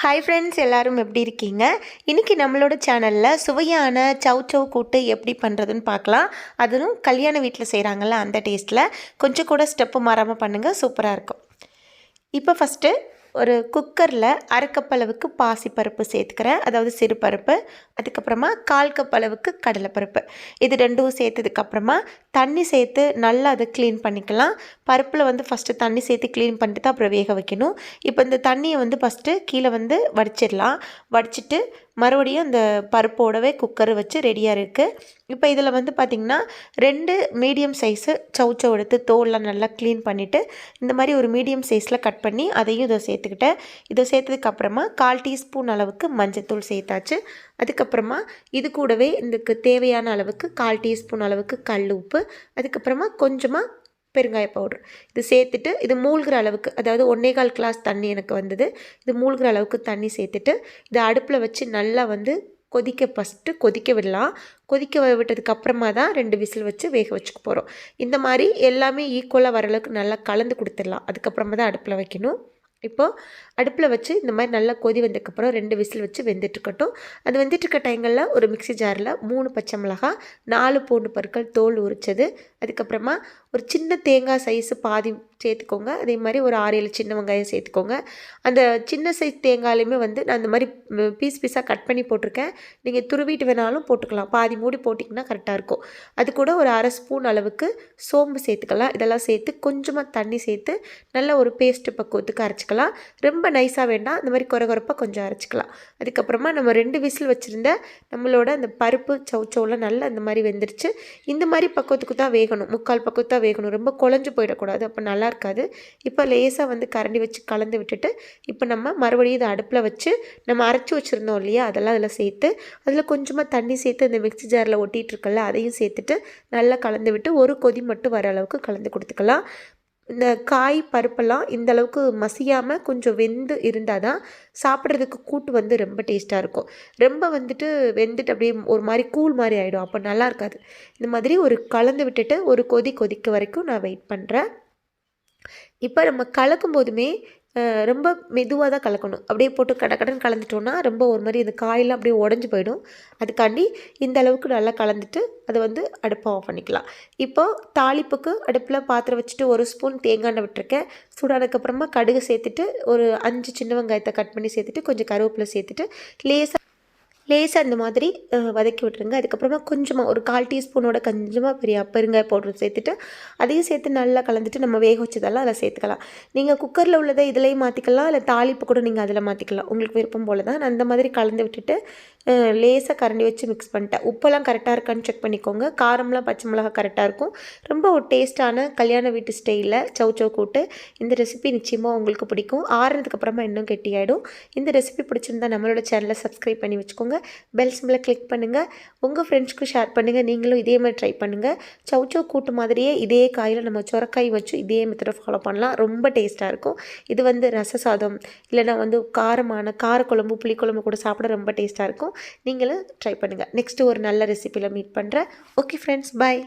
Hi friends எல்லோரும் எப்படி இருக்கீங்க? இன்றைக்கி நம்மளோட சேனலில் சுவையான சவ் சவ் கூட்டு எப்படி பண்ணுறதுன்னு பார்க்கலாம். அதுவும் கல்யாண வீட்டில் செய்கிறாங்கல்ல அந்த டேஸ்ட்டில் கொஞ்சம் கூட ஸ்டெப்பு மாறாமல் பண்ணுங்கள் சூப்பராக இருக்கும். இப்போ ஃபஸ்ட்டு ஒரு குக்கரில் அரைக்கப்பளவுக்கு அளவுக்கு பாசிப்பருப்பு சேர்த்துக்கிறேன். அதாவது சிறுபருப்பு அதுக்கப்புறமா கால் கப் அளவுக்கு கடலைப்பருப்பு. இது ரெண்டும் சேர்த்ததுக்கப்புறமா தண்ணி சேர்த்து நல்லா அதை க்ளீன் பண்ணிக்கலாம். பருப்பில் வந்து ஃபஸ்ட்டு தண்ணி சேர்த்து க்ளீன் பண்ணிட்டு தான் அப்புறம் வேக வைக்கணும். இப்போ இந்த தண்ணியை வந்து ஃபஸ்ட்டு கீழே வந்து வடிச்சிடலாம். வடிச்சிட்டு மறுபடியும் அந்த பருப்போடவே குக்கர் வச்சு ரெடியாக இருக்குது இப்போ இதில் வந்து பார்த்திங்கன்னா ரெண்டு மீடியம் சைஸு சவுச்சவ் எடுத்து தோல்லாம் நல்லா க்ளீன் பண்ணிவிட்டு இந்த மாதிரி ஒரு மீடியம் சைஸில் கட் பண்ணி அதையும் இதை சேர்த்துக்கிட்டேன். இதை சேர்த்ததுக்கப்புறமா கால் டீஸ்பூன் அளவுக்கு மஞ்சத்தூள் சேர்த்தாச்சு. அதுக்கப்புறமா இது கூடவே இதுக்கு தேவையான அளவுக்கு கால் டீஸ்பூன் அளவுக்கு கல் உப்பு அதுக்கப்புறமா கொஞ்சமாக பெருங்காய பவுட்ரு இது சேர்த்துட்டு இது மூழ்கிற அளவுக்கு அதாவது ஒன்றே கால் கிளாஸ் தண்ணி எனக்கு வந்தது. இது மூழ்கிற அளவுக்கு தண்ணி சேர்த்துட்டு இதை அடுப்பில் வச்சு நல்லா வந்து கொதிக்க ஃபஸ்ட்டு கொதிக்க விடலாம். கொதிக்க விட்டதுக்கு அப்புறமா தான் ரெண்டு விசில் வச்சு வேக வச்சுக்க போகிறோம் இந்த மாதிரி எல்லாமே ஈக்குவலாக வர அளவுக்கு நல்லா கலந்து கொடுத்துடலாம். அதுக்கப்புறமா தான் அடுப்பில் வைக்கணும். இப்போது அடுப்பில் வச்சு இந்த மாதிரி நல்லா கொதி வந்ததுக்கப்புறம் ரெண்டு விசில் வச்சு வெந்துட்டுருக்கட்டும். அது வெந்துட்டுருக்க டைங்களில் ஒரு மிக்சி ஜாரில் மூணு பச்சை மிளகா நாலு பூண்டு பற்கள் தோல் உரிச்சது. அதுக்கப்புறமா ஒரு சின்ன தேங்காய் சைஸு பாதி சேர்த்துக்கோங்க. அதே மாதிரி ஒரு ஆறு ஏழு சின்ன வெங்காயம் சேர்த்துக்கோங்க. அந்த சின்ன சைஸ் தேங்காயிலையுமே வந்து நான் அந்த மாதிரி பீஸ் பீஸாக கட் பண்ணி போட்டிருக்கேன். நீங்கள் துருவிட்டு வேணாலும் போட்டுக்கலாம். பாதி மூடி போட்டிங்கன்னா கரெக்டாக இருக்கும். அது கூட ஒரு அரை ஸ்பூன் அளவுக்கு சோம்பு சேர்த்துக்கலாம். இதெல்லாம் சேர்த்து கொஞ்சமாக தண்ணி சேர்த்து நல்ல ஒரு பேஸ்ட்டு பக்குவத்துக்கு அரைச்சிக்கலாம். ரொம்ப நைஸாக வேண்டாம். அந்த மாதிரி குறை குறைப்பாக கொஞ்சம் அரைச்சிக்கலாம். அதுக்கப்புறமா நம்ம ரெண்டு விசில் வச்சுருந்த நம்மளோட அந்த பருப்பு சவுச்சோவில் நல்லா அந்த மாதிரி வெந்துருச்சு. இந்த மாதிரி பக்குவத்துக்கு தான் வேகணும். முக்கால் பக்குவத்தான் தான் வேகணும். ரொம்ப குழஞ்சு போயிடக்கூடாது. அப்போ நல்லா இருக்காது. இப்போ லேசாக வந்து கரண்டி வச்சு கலந்து விட்டுட்டு இப்போ நம்ம மறுபடியும் இதை அடுப்பில் வச்சு நம்ம அரைச்சி வச்சுருந்தோம் இல்லையா? அதெல்லாம் அதில் சேர்த்து அதில் கொஞ்சமாக தண்ணி சேர்த்து இந்த மிக்சி ஜாரில் ஒட்டிகிட்ருக்கல அதையும் சேர்த்துட்டு நல்லா கலந்து விட்டு ஒரு கொதி மட்டும் வர அளவுக்கு கலந்து கொடுத்துக்கலாம். இந்த காய் பருப்பெல்லாம் இந்த அளவுக்கு மசியாமல் கொஞ்சம் வெந்து இருந்தால் தான் சாப்பிட்றதுக்கு கூட்டு வந்து ரொம்ப டேஸ்ட்டாக இருக்கும். ரொம்ப வந்துட்டு வெந்துட்டு அப்படியே ஒரு மாதிரி கூழ் மாதிரி ஆகிடும் அப்போ நல்லா இருக்காது. இந்த மாதிரி ஒரு கலந்து விட்டுட்டு ஒரு கொதி கொதிக்க வரைக்கும் நான் வெயிட் பண்ணுறேன் இப்போ நம்ம கலக்கும் போதுமே ரொம்ப மெதுவாக தான் கலக்கணும். அப்படியே போட்டு கடை கடன் கலந்துட்டோன்னா ரொம்ப ஒரு மாதிரி இந்த காயெல்லாம் அப்படியே உடஞ்சி போயிடும். அதுக்காண்டி இந்த அளவுக்கு நல்லா கலந்துட்டு அதை வந்து அடுப்பை ஆஃப் பண்ணிக்கலாம். இப்போ தாளிப்புக்கு அடுப்பில் பாத்திரம் வச்சுட்டு ஒரு ஸ்பூன் தேங்காய் எண்ணெய் விட்டுருக்கேன். சூடானதுக்கப்புறமா கடுகு சேர்த்துட்டு ஒரு அஞ்சு சின்ன வெங்காயத்தை கட் பண்ணி சேர்த்துட்டு கொஞ்சம் கருவேப்பிலை சேர்த்துட்டு லேசாக லேசாக இந்த மாதிரி வதக்கி விட்டுருங்க. அதுக்கப்புறமா கொஞ்சமாக ஒரு கால் டீஸ்பூனோட கொஞ்சமாக பெரிய பெருங்காய பவுடர் சேர்த்துட்டு அதையும் சேர்த்து நல்லா கலந்துட்டு நம்ம வேக வச்சதெல்லாம் அதில் சேர்த்துக்கலாம். நீங்கள் குக்கரில் உள்ளதை இதிலையும் மாற்றிக்கலாம் இல்லை தாளிப்பு கூட நீங்கள் அதில் மாற்றிக்கலாம் உங்களுக்கு விருப்பம் போல் தான் நான் அந்த மாதிரி கலந்து விட்டுட்டு லேசாக கரண்டி வச்சு மிக்ஸ் பண்ணிட்டேன். உப்பெல்லாம் கரெக்டாக இருக்கான்னு செக் பண்ணிக்கோங்க. காரம்லாம் பச்சை மிளகா கரெக்டாக இருக்கும். ரொம்ப ஒரு டேஸ்ட்டான கல்யாண வீட்டு ஸ்டைலில் சவு சவு கூட்டு இந்த ரெசிபி நிச்சயமாக உங்களுக்கு பிடிக்கும். ஆறுனதுக்கப்புறமா இன்னும் கெட்டியாயிடும். இந்த ரெசிபி பிடிச்சிருந்தா நம்மளோட சேனலை சப்ஸ்கிரைப் பண்ணி வச்சுக்கோங்க. பெல் சிம்பிளை கிளிக் பண்ணுங்கள் உங்கள் ஃப்ரெண்ட்ஸ்க்கு ஷேர் பண்ணுங்கள் நீங்களும் இதே மாதிரி ட்ரை பண்ணுங்கள் சவுச்சோ கூட்டு மாதிரியே இதே காயில் நம்ம சுரக்காய் வச்சு இதே மெத்தடை ஃபாலோ பண்ணலாம். ரொம்ப டேஸ்ட்டாக இருக்கும். இது வந்து ரச சாதம். இல்லைனா வந்து காரமான காரக்குழம்பு புளிக்குழம்பு கூட சாப்பிட ரொம்ப டேஸ்ட்டாக இருக்கும். நீங்களும் ட்ரை பண்ணுங்கள் நெக்ஸ்ட்டு ஒரு நல்ல ரெசிப்பியில் மீட் பண்ணுறேன் ஓகே ஃப்ரெண்ட்ஸ் பாய்